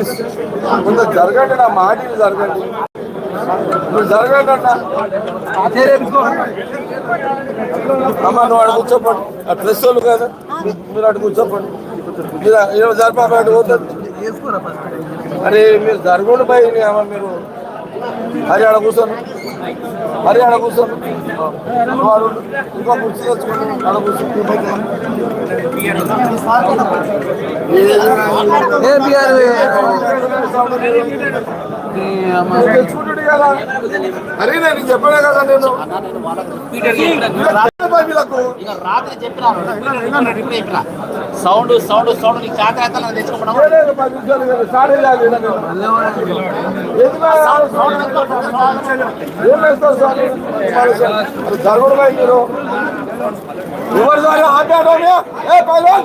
Please కొంచెం జరగండి నా మాట జరగండి. మీరు జరగండి అన్న అమ్మ నువ్వు అటు కూర్చోపండి. ఆ డ్రెస్ వాళ్ళు కదా. మీరు అటు కూర్చోపండి. మీరు ఏమో అటు పోతుంది అరే మీరు జరగండి పై అమ్మ మీరు. అది ఆడ కూర్చోను అది ఆడ ఆడ ఉండు. ఇంకో కుర్చీ తెచ్చుకోండి ఆడ కూర్చో ఏ బిఆర్ తెచ్చుకుంటుడు కదా అరే నేను చెప్పాను కదా నేను. రాత్రి చెప్పినాను సౌండ్ సౌండ్ సౌండ్ నీకు నన్ను తెచ్చుకోవడం ఏం వేస్తారు సార్? జరగడు ఎవరు సార్? ఏ పైలవాన్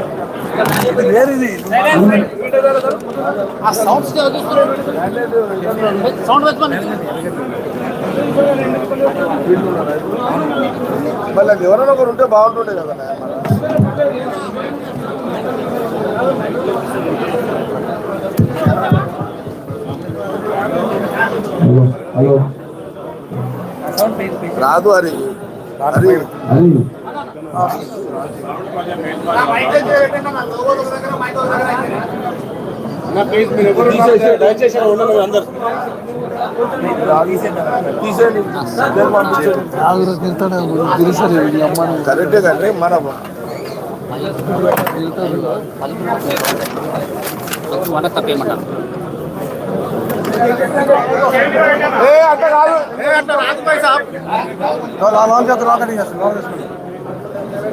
ఆ సౌండ్ మళ్ళీ ఎవరైనా ఒకరు ఉంటే బాగుంటుండే కదా హలో రాదు అది అది అది తీసేయండి ఇద్దరు కరెక్టే కానీ మన వంట తప్పేయమంటారు ఏ అట్ట కాదు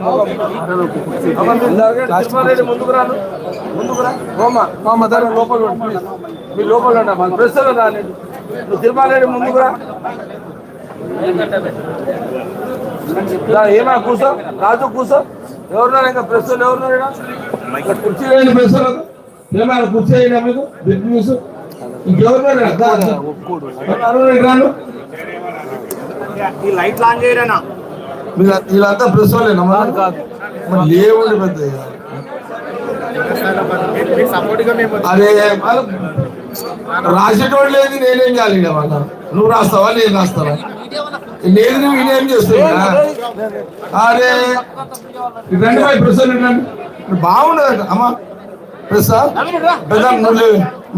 మొహం అమ్మ, మీరు ముందుకు రాను ముందుకు రా గోమా మా దగ్గర లోపల ఉండు, లోపల మన ప్రెస్లో నువ్వు తిరుమలరెడ్డి ముందుకు రా ఏమా కూర్చో రాజు కూర్చో ఎవరున్నారు ఇంకా ప్రస్తుతం ఎవరున్నారు ఇక్కడ? కుర్చీ లేని ప్రెస్ ఏమైనా కుర్చీ అయినా మీకు బిగ్ న్యూస్ ఇంకెవరున్నారు రాను? ఈ లైట్ ఆన్ చేయరేనా? మీరు వీళ్ళంతా ప్రెస్? మరి లేవండి పెద్ద వాళ్ళు రాసేటోడు లేదు నేనేం చేయాలి వాళ్ళ? నువ్వు రాస్తావా నేను రాస్తావా లేదు నువ్వు నేనేం చేస్తున్నా అరే రండి బాయ్ ప్రెస్. బాగుండదు అమ్మా.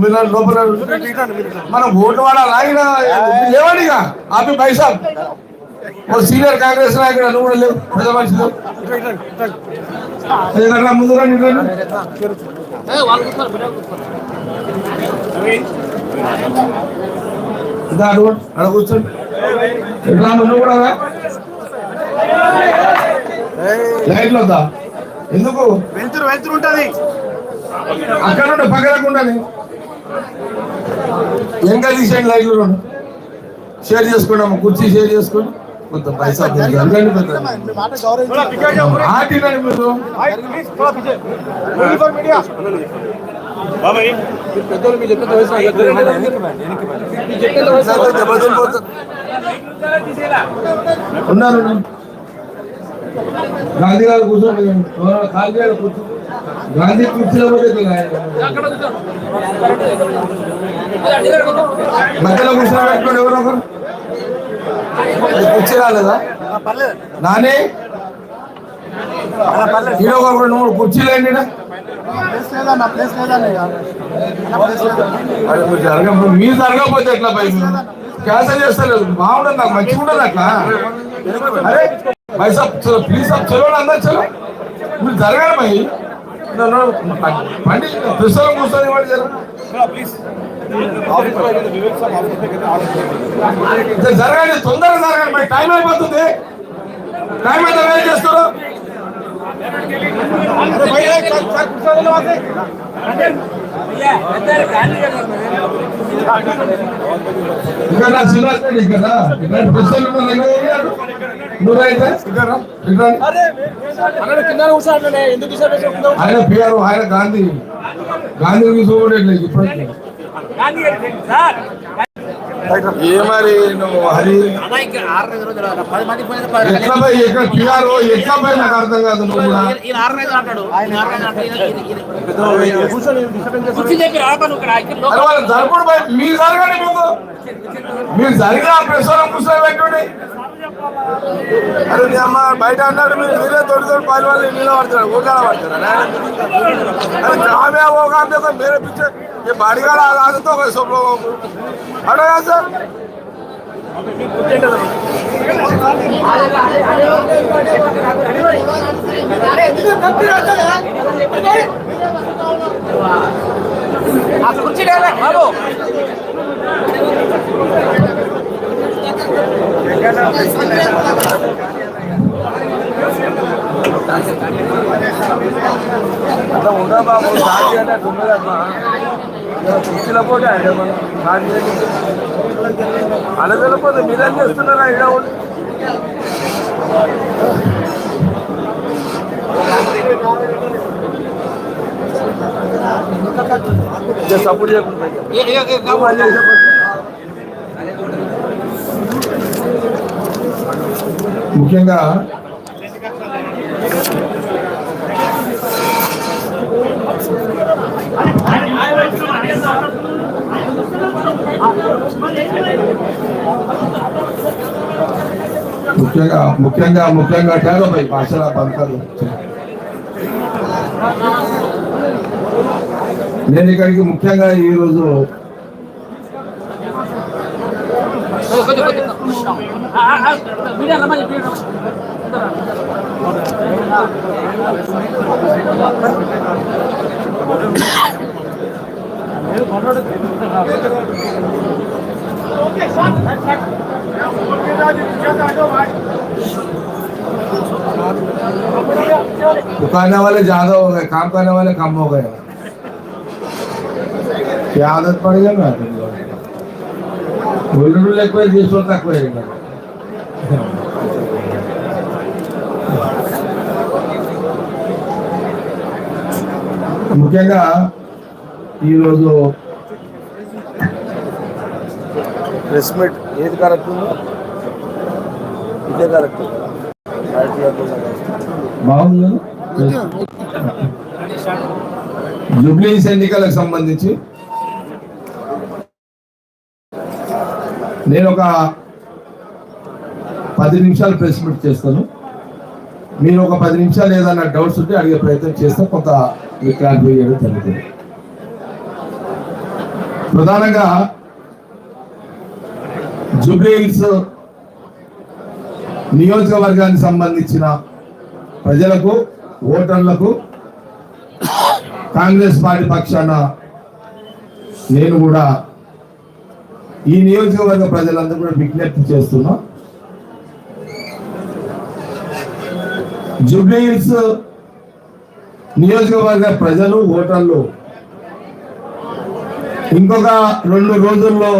మీరు లోపల. మనం ఓటు వాడాలా. ఈయన లేవండి ఇక. ఆపి పైసా ఓ సీనియర్ కాంగ్రెస్ నాయకుడు నువ్వు కూడా లేవు పెద్ద మనిషి లేవు. అదే రా, ముందు అడుగు కూర్చోండి. ఎట్లా నువ్వు కూడా. లైట్లు వద్దా ఎందుకు? వెళ్తురు వెళ్తురు ఉంటది. అక్కడ నుండి పక్కనకుండా ఇంకా తీసేయండి లైట్లు రెండు షేర్ చేసుకున్నాము కుర్చీ షేర్ చేసుకుని. కొంత పైసా మీరు ఉన్నారు గాంధీ గారు కూర్చోండి. గాంధీ గారు కూర్చో. గాంధీ కుర్చీలో మధ్యలో కూర్చోబెట్టుకోండి ఎవరో ఒకరు. కుర్చీ రాలేదా? నానే? ఈరో ఒక రెండు మూడు కుర్చీలు అండి మీరు జరగకపోతే ఎట్లా పై క్యాన్సల్ చేస్తలేదు. బాగుండదు నాకు మంచిగా ఉండదు అట్లా. అరే పైసా ప్లీజ్ చలో అందరు చలో. మీరు జరగాలి మై బండి ప్రెస్లో కూర్చొని ఇవ్వండి జర జరగాలి తొందరగా జరగాలి. మరి టైం అయిపోతుంది. టైం అయితే వెయిట్ చేస్తారు? అంటే ఇక్కడ రైతే ఇక్కడ. రా, ఇక్కడ రా. ఆయన పిఆర్ ఆయన గాంధీ. గాంధీ చూడండి ఇప్పుడు ఏ మరి నువ్వు హరి ఎట్లా పోయి ఎక్కడ ఎట్లా పోయి నాకు అర్థం కాదు నువ్వు జరపడు మీరు జరగండి ముందు. మీరు జరిగిన ప్రసారం కూర్చొని పెట్టండి. అరే నీ అమ్మ బయట అన్నాడు మీరు మీరే తోడు తోడు పాలు వాళ్ళు నీళ్ళు పడతారు ఊకాల పడతారు अरे जहाँ में वो काम देखो मेरे पीछे ये बाड़ी का आदत तो है सब लोगों को हटो यहाँ से ఆ కుర్చీ లేదా బాబు అంత ఉండదా బాబు శాంతి అంటే అట్లా ఉండదమ్మా కుర్చీలో పోతే అంటే మనం శాంతి అలా వెళ్ళిపోతే మీరేం చేస్తున్నారా ఇలా ఉండి సపోర్ట్ చేయకుండా ఏ- ఏ- ఏ- నువ్వు మళ్ళీ చెప్పు. ముఖ్యంగా ముఖ్యంగా ముఖ్యంగా ముఖ్యంగా తేడాపై భాషల బంధాలు నేను ఇక్కడికి ముఖ్యంగా ఈరోజు दुकाने वाले ज़्यादा हो गए काम करने वाले कम हो गए क्या आदत पड़ गई ना तुम लोग बोल रहे तक ముఖ్యంగా ఈరోజు ప్రెస్ మీట్ ఏది కరెక్ట్ ఇదే కరెక్ట్. బాగుంది. జూబ్లీస్ ఎన్నికలకు సంబంధించి నేను ఒక పది నిమిషాలు ప్రెస్ మీట్ చేస్తాను. మీరు ఒక పది నిమిషాలు ఏదైనా డౌట్స్ ఉంటే అడిగే ప్రయత్నం చేస్తే కొంత క్లారిఫై చేయడం జరుగుతుంది. ప్రధానంగా జూబ్లీహిల్స్ నియోజకవర్గానికి సంబంధించిన ప్రజలకు ఓటర్లకు కాంగ్రెస్ పార్టీ పక్షాన నేను కూడా ఈ నియోజకవర్గ ప్రజలందరూ కూడా విజ్ఞప్తి చేస్తున్నా. జూబ్లీహిల్స్ నియోజకవర్గ ప్రజలు ఓటర్లు. ఇంకొక రెండు రోజుల్లో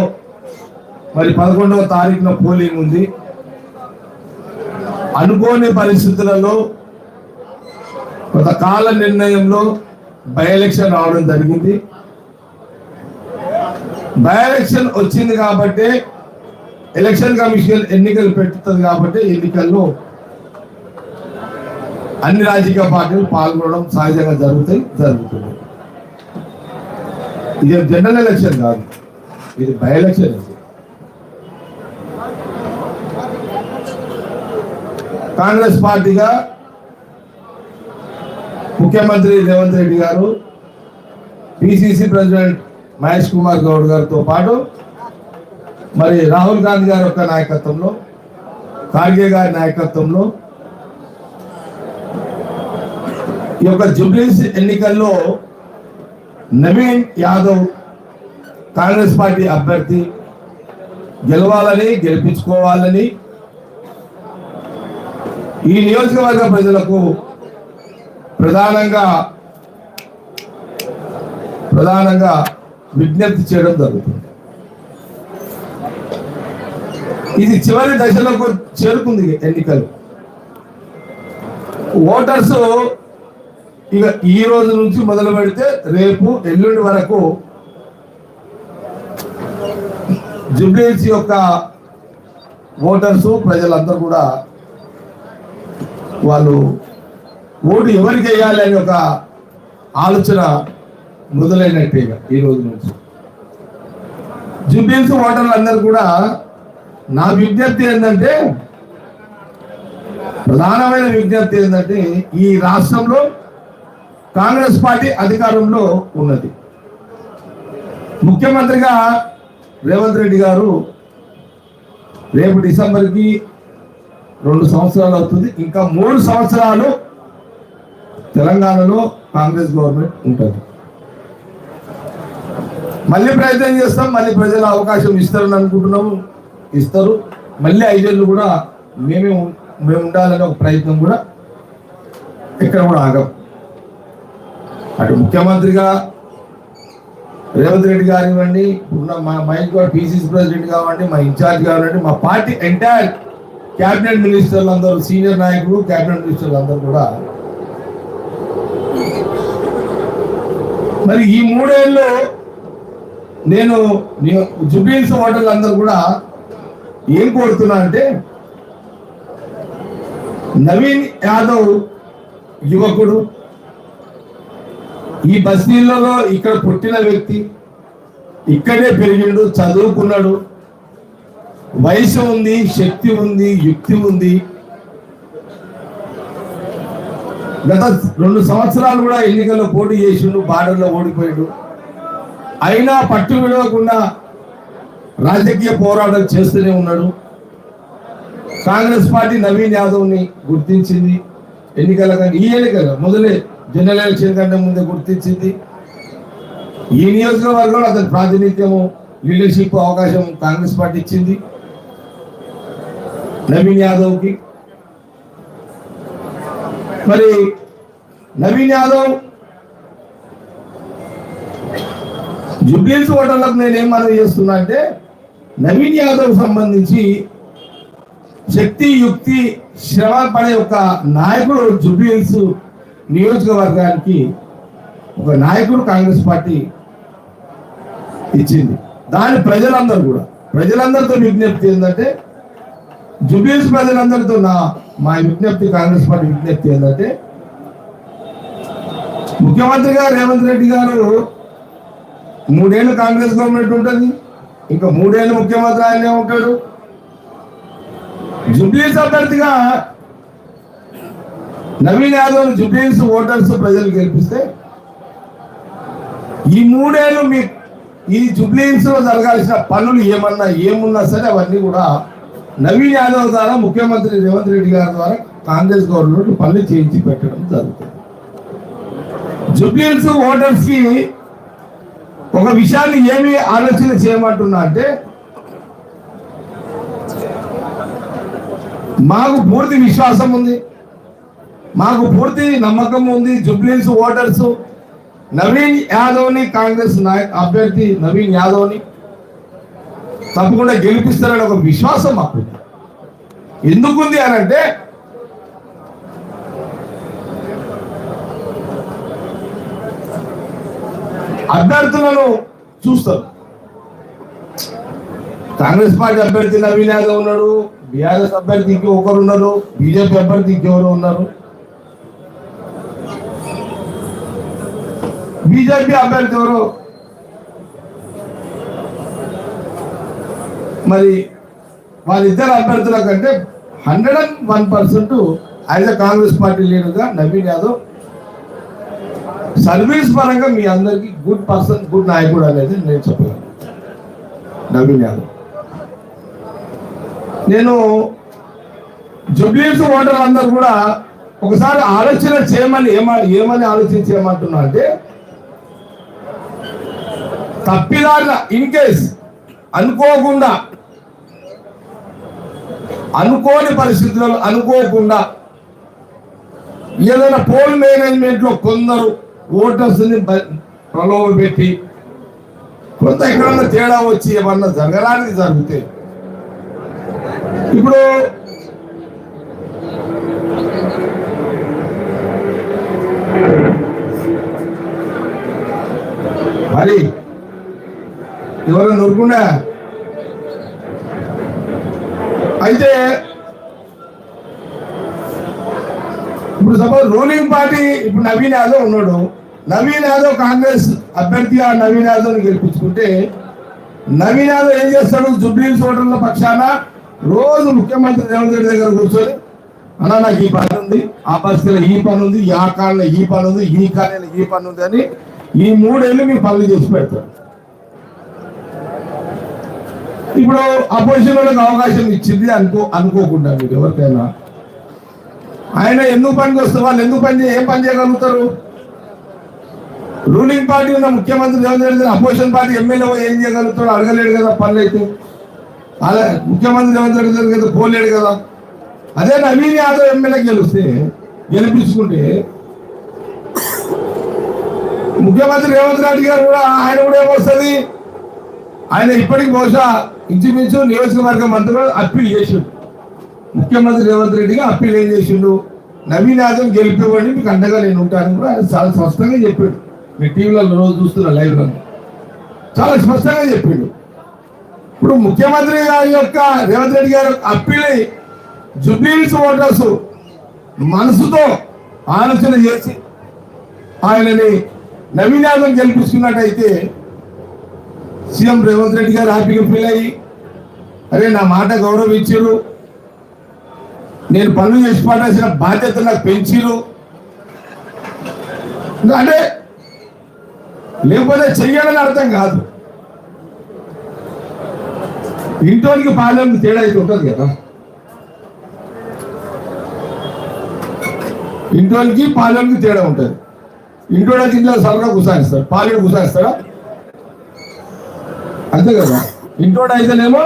మరి పదకొండవ తారీఖున పోలింగ్ ఉంది. అనుకోని పరిస్థితులలో కొంత కాల నిర్ణయంలో బై ఎలక్షన్ రావడం జరిగింది. బై ఎలక్షన్ వచ్చింది కాబట్టి ఎలక్షన్ కమిషన్ ఎన్నికలు పెట్టుతుంది కాబట్టి ఎన్నికల్లో అన్ని రాజకీయ పార్టీలు పాల్గొనడం సహజంగా జరుగుతాయి జరుగుతుంది. ఇది జనరల్ ఎలక్షన్ కాదు. ఇది బై ఎలక్షన్. ఇది కాంగ్రెస్ పార్టీగా ముఖ్యమంత్రి రేవంత్ రెడ్డి గారు పిసిసి ప్రెసిడెంట్ మహేష్ కుమార్ గౌడ్ గారితో పాటు మరి రాహుల్ గాంధీ గారి యొక్క నాయకత్వంలో ఖార్గే గారి నాయకత్వంలో ఈ యొక్క జూబ్లీస్ ఎన్నికల్లో నవీన్ యాదవ్ కాంగ్రెస్ పార్టీ అభ్యర్థి గెలవాలని గెలిపించుకోవాలని ఈ నియోజకవర్గ ప్రజలకు ప్రధానంగా ప్రధానంగా విజ్ఞప్తి చేయడం జరుగుతుంది. ఇది చివరి దశలకు చేరుకుంది ఎన్నికలు. ఓటర్స్ ఇక ఈ రోజు నుంచి మొదలు పెడితే రేపు ఎల్లుండి వరకు జుబ్లీస్ యొక్క ఓటర్సు ప్రజలందరూ కూడా వాళ్ళు ఓటు ఎవరికి వేయాలి అనే ఒక ఆలోచన మొదలైనట్టే ఇక ఈ రోజు నుంచి. జుబ్లీస్ ఓటర్లు అందరూ కూడా నా విజ్ఞప్తి ఏంటంటే ప్రధానమైన విజ్ఞప్తి ఏంటంటే ఈ రాష్ట్రంలో కాంగ్రెస్ పార్టీ అధికారంలో ఉన్నది. ముఖ్యమంత్రిగా రేవంత్ రెడ్డి గారు రేపు డిసెంబర్కి రెండు సంవత్సరాలు అవుతుంది. ఇంకా మూడు సంవత్సరాలు తెలంగాణలో కాంగ్రెస్ గవర్నమెంట్ ఉంటుంది. మళ్ళీ ప్రయత్నం చేస్తాం. మళ్ళీ ప్రజలు అవకాశం ఇస్తారని అనుకుంటున్నాము. ఇస్తారు. మళ్ళీ ఐదేళ్ళు కూడా మేమే మేము ఉండాలనే ఒక ప్రయత్నం కూడా ఇక్కడ కూడా ఆగం. అటు ముఖ్యమంత్రిగా రేవంత్ రెడ్డి కానివ్వండి ఉన్న మా మైక్ పీసీసీ ప్రెసిడెంట్ కావండి మా ఇన్ఛార్జ్ కావాలండి మా పార్టీ ఎంటైర్ క్యాబినెట్ మినిస్టర్లు అందరూ సీనియర్ నాయకులు క్యాబినెట్ మినిస్టర్లు అందరూ కూడా. మరి ఈ మూడేళ్ళు నేను జుబీల్స్ హోటల్ అందరూ కూడా ఏం కోరుతున్నా అంటే నవీన్ యాదవ్ యువకుడు ఈ బస్తీలలో ఇక్కడ పుట్టిన వ్యక్తి ఇక్కడే పెరిగిండు చదువుకున్నాడు. వయసు ఉంది శక్తి ఉంది యుక్తి ఉంది. గత రెండు సంవత్సరాలు కూడా ఎన్నికల్లో పోటీ చేసిండు బార్డర్లో ఓడిపోయాడు. అయినా పట్టు విడవకుండా రాజకీయ పోరాటం చేస్తూనే ఉన్నాడు. కాంగ్రెస్ పార్టీ నవీన్ యాదవ్ని గుర్తించింది. ఎన్నికల కానీ ఈ ఎన్నికల మొదలే జనరల్ ఎలక్షన్ ముందే గుర్తించింది. ఈ నియోజకవర్గంలో అతని ప్రాతినిధ్యము లీడర్షిప్ అవకాశం కాంగ్రెస్ పార్టీ ఇచ్చింది. నవీన్ యాదవ్కి. మరి నవీన్ యాదవ్ జుబ్లీస్ ఓటర్లకు నేనేం మనవి చేస్తున్నా అంటే నవీన్ యాదవ్ సంబంధించి శక్తి యుక్తి శ్రమ పడే ఒక నాయకుడు జుబ్లీస్ నియోజకవర్గానికి ఒక నాయకుడు కాంగ్రెస్ పార్టీ ఇచ్చింది. దాని ప్రజలందరూ కూడా. ప్రజలందరితో విజ్ఞప్తి ఏంటంటే జుబ్లీస్ ప్రజలందరితో నా మా విజ్ఞప్తి కాంగ్రెస్ పార్టీ విజ్ఞప్తి ఏంటంటే ముఖ్యమంత్రిగా రేవంత్ రెడ్డి గారు మూడేళ్ళు కాంగ్రెస్ గవర్నమెంట్ ఉంటుంది. ఇంకా మూడేళ్ళు ముఖ్యమంత్రి ఆయనే ఉంటాడు. జుబ్లీస్ అభ్యర్థిగా నవీన్ యాదవ్ జుబ్లీస్ ఓటర్స్ ప్రజలు గెలిపిస్తే ఈ మూడేళ్ళు మీ ఈ జుబ్లీన్స్లో జరగాల్సిన పనులు ఏమన్నా ఏమున్నా సరే అవన్నీ కూడా నవీన్ యాదవ్ ద్వారా ముఖ్యమంత్రి రేవంత్ రెడ్డి గారి ద్వారా కాంగ్రెస్ గవర్నమెంట్ పనులు చేయించి పెట్టడం జరుగుతుంది. జుబ్లీన్స్ ఓటర్స్కి ఒక విషయాన్ని ఏమి ఆలోచన చేయమంటున్నా అంటే మాకు పూర్తి విశ్వాసం ఉంది. మాకు పూర్తి నమ్మకం ఉంది. జుబ్లీస్ ఓటర్స్ నవీన్ యాదవ్ని కాంగ్రెస్ నాయ అభ్యర్థి నవీన్ యాదవ్ని తప్పకుండా గెలిపిస్తారని ఒక విశ్వాసం మాకు ఎందుకుంది అని అంటే అభ్యర్థులను చూస్తారు. కాంగ్రెస్ పార్టీ అభ్యర్థి నవీన్ యాదవ్ ఉన్నాడు బీఆర్ఎస్ అభ్యర్థి ఇంకొకరు ఉన్నారు బీజేపీ అభ్యర్థి ఇంకెవరు ఉన్నారు. బీజేపీ అభ్యర్థి ఎవరు మరి వాళ్ళిద్దరు అభ్యర్థుల కంటే hundred and one percent as a Congress party లీడర్గా నవీన్ యాదవ్. సర్వీస్ పరంగా మీ అందరికి గుడ్ పర్సన్ గుడ్ నాయకుడు అనేది నేను చెప్పగలను. నవీన్ యాదవ్. నేను జుబ్లీస్ ఓటర్ అందరు కూడా ఒకసారి ఆలోచన చేయమని ఏమని ఏమని ఆలోచన చేయమంటున్నా అంటే తప్పిదారిన ఇన్ కేస్ అనుకోకుండా అనుకోని పరిస్థితులను అనుకోకుండా ఏదైనా పోల్ మేనేజ్మెంట్లో కొందరు ఓటర్స్ని ప్రలోభ పెట్టి కొంత ఎక్కడన్నా తేడా వచ్చి ఏమన్నా జరగడానికి జరిగితే ఇప్పుడు మరి ఎవరైనా నూరుకుండా అయితే ఇప్పుడు సపోజ్ రూలింగ్ పార్టీ ఇప్పుడు నవీన్ యాదవ్ ఉన్నాడు. నవీన్ యాదవ్ కాంగ్రెస్ అభ్యర్థిగా నవీన్ యాదవ్ని గెలిపించుకుంటే నవీన్ యాదవ్ ఏం చేస్తాడు? జుబ్లీస్ ఓటర్ల పక్షాన రోజు ముఖ్యమంత్రి రేవంత్ రెడ్డి దగ్గర కూర్చొని అన్నా నాకు ఈ పని ఉంది. ఆ పరిస్థితిలో ఈ పని ఉంది. ఆ కాలంలో ఈ పని ఉంది. ఈ కాలంలో ఈ పని ఉంది అని ఈ మూడేళ్ళు మీ పనులు చేసి పెడతారు. ఇప్పుడు అపోజిషన్ వాళ్ళకి అవకాశం ఇచ్చింది అనుకో అనుకోకుండా మీరు ఎవరికైనా. ఆయన ఎందుకు పనికి వస్తే వాళ్ళు ఎందుకు పని ఏం పని చేయగలుగుతారు? రూలింగ్ పార్టీ ఉన్న ముఖ్యమంత్రి Revanth Reddy opposition party MLA ఏం చేయగలుగుతాడు? అడగలేడు కదా పనులు అయితే. అలా ముఖ్యమంత్రి రేవంత్ రెడ్డి గారి పోలేడు కదా. అదే నవీన్ యాదవ్ ఎమ్మెల్యే గెలిస్తే గెలిపించుకుంటే ముఖ్యమంత్రి రేవంత్ రెడ్డి గారు కూడా ఆయన కూడా ఏమొస్తుంది ఆయన ఇప్పటికి బహుశా ఇంచుమించు నియోజకవర్గ మంత్రులు అప్పీల్ చేసిండు. ముఖ్యమంత్రి రేవంత్ రెడ్డిగా అప్పీల్ ఏం చేసిండు? నవీన్ యాదవ్ గెలిపివ్వండి మీకు అండగా నేను ఉంటాను కూడా ఆయన చాలా స్పష్టంగా చెప్పాడు. మీ టీవీలలో రోజు చూస్తున్న లైవ్ చాలా స్పష్టంగా చెప్పాడు. ఇప్పుడు ముఖ్యమంత్రి గారి యొక్క రేవంత్ రెడ్డి గారు అప్పీల్ జుబ్లీస్ ఓటర్స్ మనసుతో ఆలోచన చేసి ఆయనని నవీన్ యాదవ్ గెలిపించుకున్నట్టయితే సీఎం రేవంత్ రెడ్డి గారు హ్యాపీగా ఫీల్ అయ్యి అరే నా మాట గౌరవించారు నేను పనులు చేసి పడాల్సిన బాధ్యత నాకు పెంచిరు అంటే లేకపోతే చెయ్యాలని అర్థం కాదు. ఇంటోనికి పాలెం తేడా అయితే ఉంటుంది కదా. ఇంటోనికి పాలెంకి తేడా ఉంటుంది. ఇంటోడానికి ఇంట్లో సరగా గుసాయిస్తారు పాలెడు గుసాయిస్తారా అంతే కదా? ఇంటోడు అయితేనేమో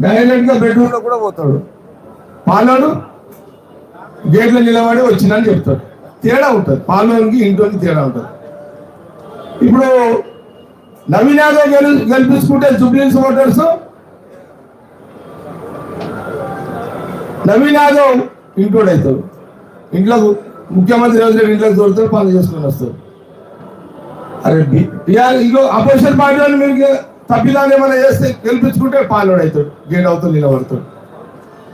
డైరెక్ట్గా బెడ్రూమ్లో కూడా పోతాడు. పాలోడు గేట్లో నిలబడి వచ్చిందని చెప్తాడు. తేడా ఉంటుంది. పాలోనికి ఇంట్లోకి తేడా ఉంటుంది. ఇప్పుడు నవీన్ యాదవ్ గెలు గెలిపించుకుంటే జుబ్లీన్స్ ఓటర్స్ నవీన్ యాదవ్ అవుతాడు ఇంట్లో ముఖ్యమంత్రి రోజు ఇంట్లోకి దొరుకుతాడు పనులు చేసుకుని వస్తాడు అరే ఇంకో ఇగో అపోజిషన్ పార్టీ వాళ్ళు మీరు తప్పిదాన్ని ఏమైనా చేస్తే గెలిపించుకుంటే పాలోడు అవుతాడు గేట్ అవుతాడు నిలబడతాడు.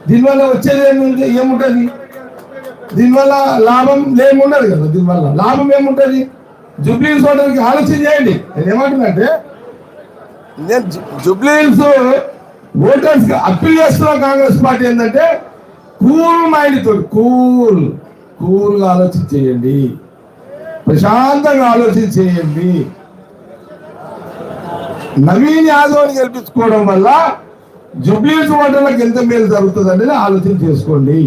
దీనివల్ల వచ్చేది ఏముంది ఏముంటుంది? దీనివల్ల లాభం ఏముండదు కదా దీనివల్ల లాభం ఏముంటది? జుబ్లీన్స్ ఓటర్కి ఆలోచన చేయండి. నేను ఏమంటున్నాంటే నేను జూబ్లీ హిల్స్ ఓటర్స్కి అప్పీల్ చేస్తున్న కాంగ్రెస్ పార్టీ ఏంటంటే కూల్ మైండ్తో కూల్ కూల్గా ఆలోచన చేయండి ప్రశాంతంగా ఆలోచన చేయండి నవీన్ యాదవ్ని గెలిపించుకోవడం వల్ల జుబ్లీస్ ఓటర్లకు ఎంత మేలు జరుగుతుంది అనేది ఆలోచన చేసుకోండి.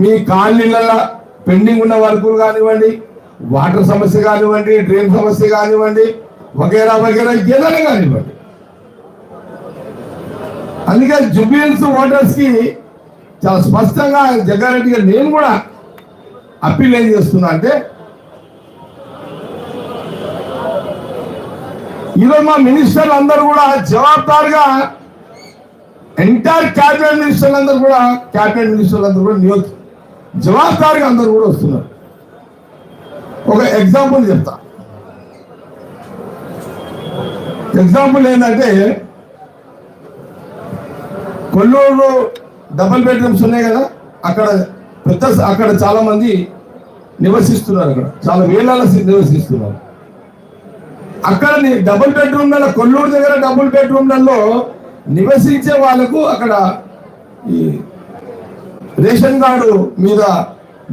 మీ కాలనీలలో పెండింగ్ ఉన్న వర్కులు కానివ్వండి వాటర్ సమస్య కానివ్వండి డ్రైన్ సమస్య కానివ్వండి వగేరా వగేరా ఏదైనా కానివ్వండి. అందుకే జుబ్లీన్స్ ఓటర్స్కి చాలా స్పష్టంగా జగ్గారెడ్డి గారు నేను కూడా అప్పీల్ ఏం చేస్తున్నా అంటే ఈరోజు మా మినిస్టర్లు అందరూ కూడా జవాబుదారుగా ఎంటైర్ క్యాబినెట్ మినిస్టర్లు అందరూ కూడా క్యాబినెట్ మినిస్టర్లు అందరూ కూడా నియోజక జవాబుదారుగా అందరూ కూడా వస్తున్నారు. ఒక ఎగ్జాంపుల్ చెప్తా. ఎగ్జాంపుల్ ఏంటంటే కొల్లూరులో డబుల్ బెడ్రూమ్స్ ఉన్నాయి కదా అక్కడ పెద్ద అక్కడ చాలామంది నివసిస్తున్నారు అక్కడ. చాలా వేల నివసిస్తున్నారు. అక్కడ నీ డబుల్ బెడ్రూమ్లలో కొల్లూరు దగ్గర డబుల్ బెడ్రూమ్లలో నివసించే వాళ్ళకు అక్కడ ఈ రేషన్ కార్డు మీద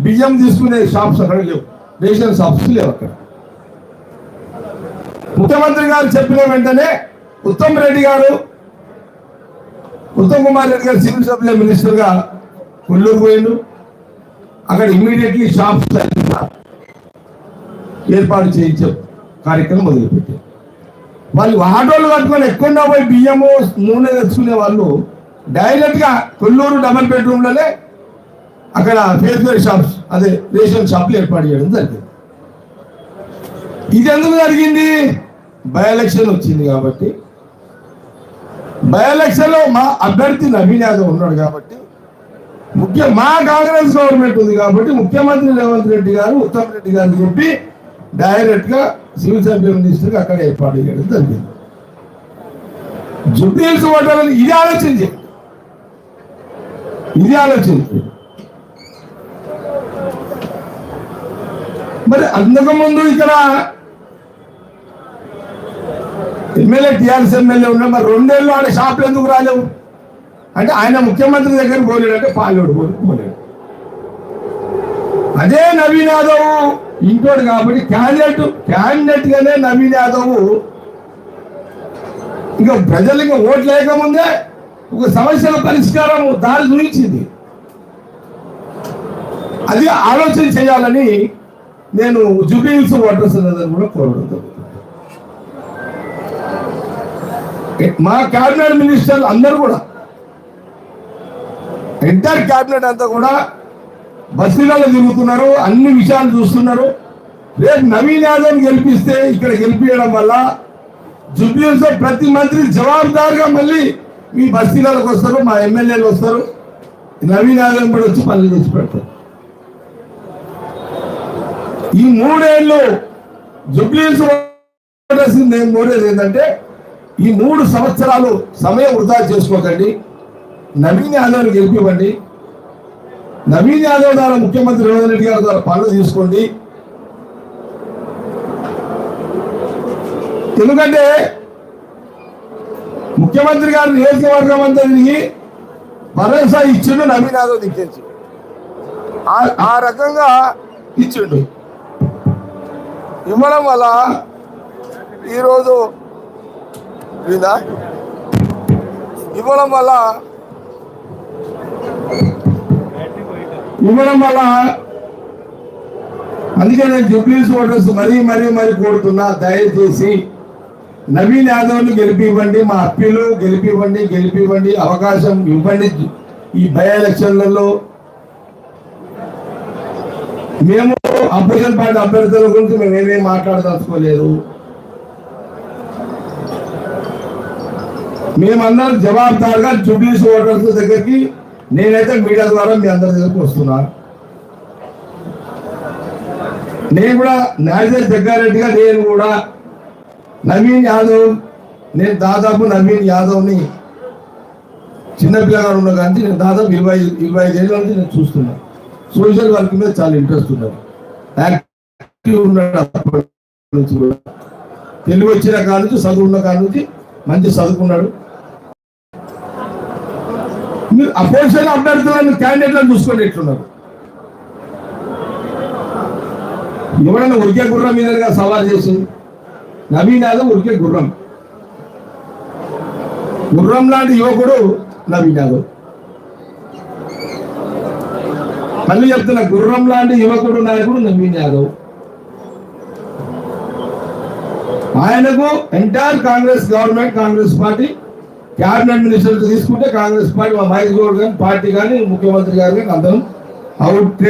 బియ్యం తీసుకునే షాప్స్ అక్కడ లేవు. రేషన్ షాప్స్ లేవు అక్కడ. ముఖ్యమంత్రి గారు చెప్పిన వెంటనే ఉత్తమ్ రెడ్డి గారు ఉత్తమ్ కుమార్ రెడ్డి గారు సివిల్ సప్లై మినిస్టర్గా కొల్లూరు పోయిండు. అక్కడ ఇమ్మీడియట్లీ షాప్స్ ఏర్పాటు చేయించారు కార్యక్రమం మొదలుపెట్టారు. వాళ్ళు ఆటోలు కట్టుకొని ఎక్కువ పోయి బియ్యము నూనె తెచ్చుకునే వాళ్ళు డైరెక్ట్గా కొల్లూరు డబల్ బెడ్రూమ్లోనే అక్కడ ఫేస్వేర్ షాప్స్ అదే రేషన్ షాప్లు ఏర్పాటు చేయడం జరిగింది. ఇది ఎందుకు జరిగింది? బై ఎలక్షన్ వచ్చింది కాబట్టి. బై ఎలక్షన్లో మా అభ్యర్థి నవీన్ యాదవ్ ఉన్నాడు కాబట్టి ముఖ్య మా కాంగ్రెస్ గవర్నమెంట్ ఉంది కాబట్టి ముఖ్యమంత్రి రేవంత్ రెడ్డి గారు ఉత్తమ్ రెడ్డి గారిని చెప్పి డైరెక్ట్గా సివిల్ సర్వీస్ మినిస్టర్ అక్కడ ఏర్పాటు చేయడం జరిగింది. జుబ్లీస్ ఓటర్లను ఇది ఆలోచించి ఇది ఆలోచించి మరి అంతకుముందు ఇక్కడ ఎమ్మెల్యే టిఆర్ఎస్ ఎమ్మెల్యే ఉన్నా మరి రెండేళ్ళు ఆడ షాపులు ఎందుకు రాలేవు? అంటే ఆయన ముఖ్యమంత్రి దగ్గర పోలేడు అంటే పాలేడు పోలేడు. అదే నవీన్ యాదవ్ ఇంకోటి కాబట్టి క్యాండిడేట్ క్యాండిడేట్ గానే నవీన్ యాదవ్ ఇంకా ప్రజలు ఇంకా ఓట్లు లేకముందే ఒక సమస్యల పరిష్కారం దారి చూపించింది. అది ఆలోచన చేయాలని నేను జుబిల్స్ ఓటర్స్ కూడా కోరడం మా క్యాబినెట్ మినిస్టర్లు అందరూ కూడా ఎంటైర్ క్యాబినెట్ అంతా కూడా బస్సులలో తిరుగుతున్నారు అన్ని విషయాలు చూస్తున్నారు. రేపు నవీన్ యాదవ్ గెలిపిస్తే ఇక్కడ గెలిపించడం వల్ల జుబ్లీస్ ప్రతి మంత్రి జవాబుదారుగా మళ్ళీ మీ బస్తీలకు వస్తారు మా ఎమ్మెల్యేలు వస్తారు. నవీన్ యాదవ్ కూడా వచ్చి పనులు తెచ్చి పెడతారు. ఈ మూడేళ్ళు జుబ్లీస్ ఓటర్స్ నేను మూడేది ఏంటంటే ఈ మూడు సంవత్సరాలు సమయం వృధా చేసుకోకండి నవీన్ యాదవ్ గెలిపివ్వండి. నవీన్ యాదవ్ ద్వారా ముఖ్యమంత్రి రేవంత్ రెడ్డి గారి ద్వారా పనులు తీసుకోండి. ఎందుకంటే ముఖ్యమంత్రి గారి నియోజకవర్గం అంతా తిరిగి భరోసా ఇచ్చిండు నవీన్ యాదవ్ దిక్కించి ఆ- రకంగా ఇచ్చిండు. ఇవ్వడం వల్ల ఈరోజు ఇవ్వడం వల్ల ఇవ్వడం వల్ల అందుకే నేను జూబ్లీస్ ఓటర్స్ మరీ మరీ మరీ కోరుతున్నా దయచేసి నవీన్ యాదవ్ని గెలిపివ్వండి మా అప్పీలు గెలిపివ్వండి గెలిపివ్వండి అవకాశం ఇవ్వండి. ఈ బై ఎలక్షన్లలో మేము అపోజిషన్ పార్టీ అభ్యర్థుల గురించి మేము ఏమేమి మాట్లాడదలుచుకోలేదు. మేమందరం జవాబుదారుగా జూబ్లీస్ ఓటర్స్ దగ్గరికి నేనైతే మీడియా ద్వారా మీ అందరి దగ్గరికి వస్తున్నా. నేను కూడా నాగేశ్వర జగ్గారెడ్డిగా నేను కూడా నవీన్ యాదవ్ నేను దాదాపు నవీన్ యాదవ్ని చిన్నపిల్లగా ఉన్న కానీ నేను దాదాపు ఇరవై ఇరవై ఐదేళ్ళ నుంచి నేను చూస్తున్నా. సోషల్ వర్క్ మీద చాలా ఇంట్రెస్ట్ ఉన్నాడు యాక్టివ్ ఉన్నాడు నుంచి కూడా. తెలుగు వచ్చిన కాడ నుంచి చదువు ఉన్న కాడ నుంచి మంచి చదువుకున్నాడు. అపోజిషన్ అభ్యర్థులను క్యాండిడేట్లను చూసుకొని ఎట్లున్నారు. ఎవడన్నా ఉరికే గుర్రం మీదగా సవాల్ చేసి నవీన్ యాదవ్ ఉరికే గుర్రం. గుర్రం లాంటి యువకుడు నవీన్ యాదవ్. మళ్ళీ చెప్తున్న గుర్రం లాంటి యువకుడు నాయకుడు నవీన్ యాదవ్. ఆయనకు entire Congress government Congress party cabinet minister తీసుకుంటే కాంగ్రెస్ పార్టీ మా మహేష్ గౌడ్ కానీ పార్టీ కానీ ముఖ్యమంత్రి గారు కానీ అందరం అవుట్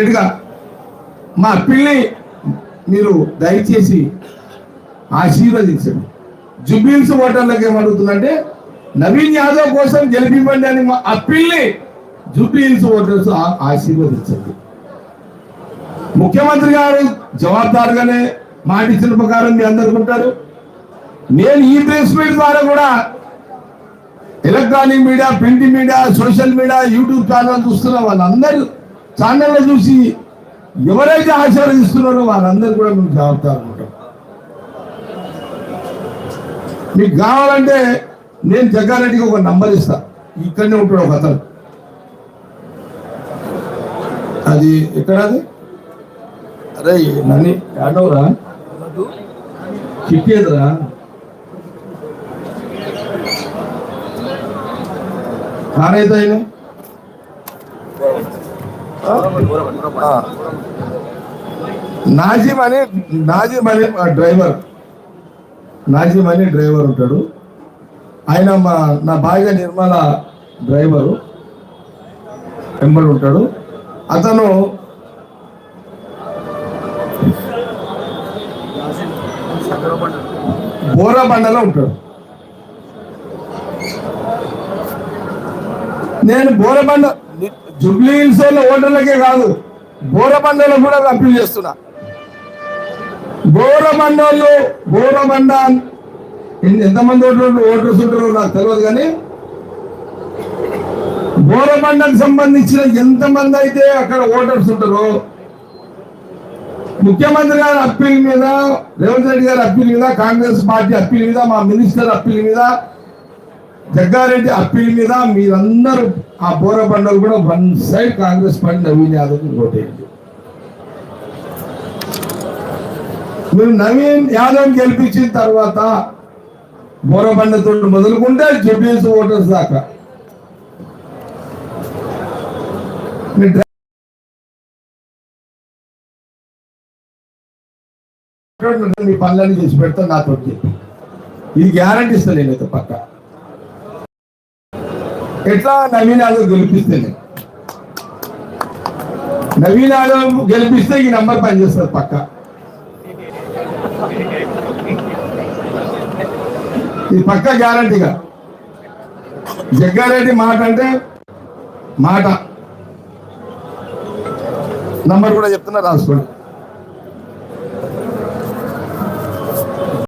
మా పిల్లి మీరు దయచేసి ఆశీర్వదించండి. జుబిల్స్ ఓటర్లకు ఏమడుగుతుందంటే నవీన్ యాదవ్ కోసం గెలిపివ్వండి అని మా అప్పీల్ని జుబిల్స్ ఓటర్స్ ఆశీర్వదించండి. ముఖ్యమంత్రి గారు జవాబుదారుగానే మాట ఇచ్చిన ప్రకారం మీ అందరు ఉంటారు నేను ఈ ప్రెస్ మీట్ ద్వారా కూడా electronic media print media social media YouTube channel చూస్తున్న వాళ్ళందరూ ఛానల్లో చూసి ఎవరైతే ఆశీర్వదిస్తున్నారో వాళ్ళందరూ కూడా మేము ఉంటాం మీకు కావాలంటే నేను జగ్గారెడ్డికి ఒక నంబర్ ఇస్తా. ఇక్కడనే ఉంటాడు ఒక అతను. అది ఎక్కడ అది? అరే నన్ను యాడవరా చిట్టేదిరా? ఆయన ఆ. నాజిమ్ అని నాజిమ్ అని డ్రైవర్. నాజిమ్ అని డ్రైవర్ ఉంటాడు. ఆయన మా నా భార్య నిర్మల డ్రైవరు. వెంబడి ఉంటాడు. అతను బోరబండలో ఉంటాడు. నేను బోరబండ జుబ్లీ హిల్స్ ఓటర్లకే కాదు బోరబండలో కూడా అప్పీల్ చేస్తున్నా. బోరబండలు బోరబండ ఎంతమంది ఓటర్లు ఓటర్స్ ఉంటారో నాకు తెలియదు కానీ బోరబండకు సంబంధించిన ఎంతమంది అయితే అక్కడ ఓటర్స్ ఉంటారో ముఖ్యమంత్రి గారి అప్పీల్ మీద రేవంత్ రెడ్డి గారి అప్పీల్ మీద కాంగ్రెస్ పార్టీ అప్పీల్ మీద మా మినిస్టర్ అప్పీల్ మీద జగ్గారెడ్డి అప్పీల్ మీద మీరందరూ ఆ బోరబండలు కూడా one side Congress party Naveen Yadav ఓటేయండి. మీరు నవీన్ యాదవ్ గెలిపించిన తర్వాత బోరబండతో మొదలుకుంటే జెబిఎస్ ఓటర్స్ దాకా. మీ పనులన్నీ చేసి పెడతా నాతో చెప్పి. ఇది గ్యారంటీ ఇస్తాను నేనైతే పక్క. ఎట్లా నవీన్ యాదవ్ గెలిపిస్తే నవీన్ యాదవ్ గెలిపిస్తే ఈ నంబర్ పనిచేస్తుంది పక్క. ఇది పక్క గ్యారంటీగా. జగ్గారెడ్డి మాట అంటే మాట. నంబర్ కూడా చెప్తున్నా రాసుకోండి.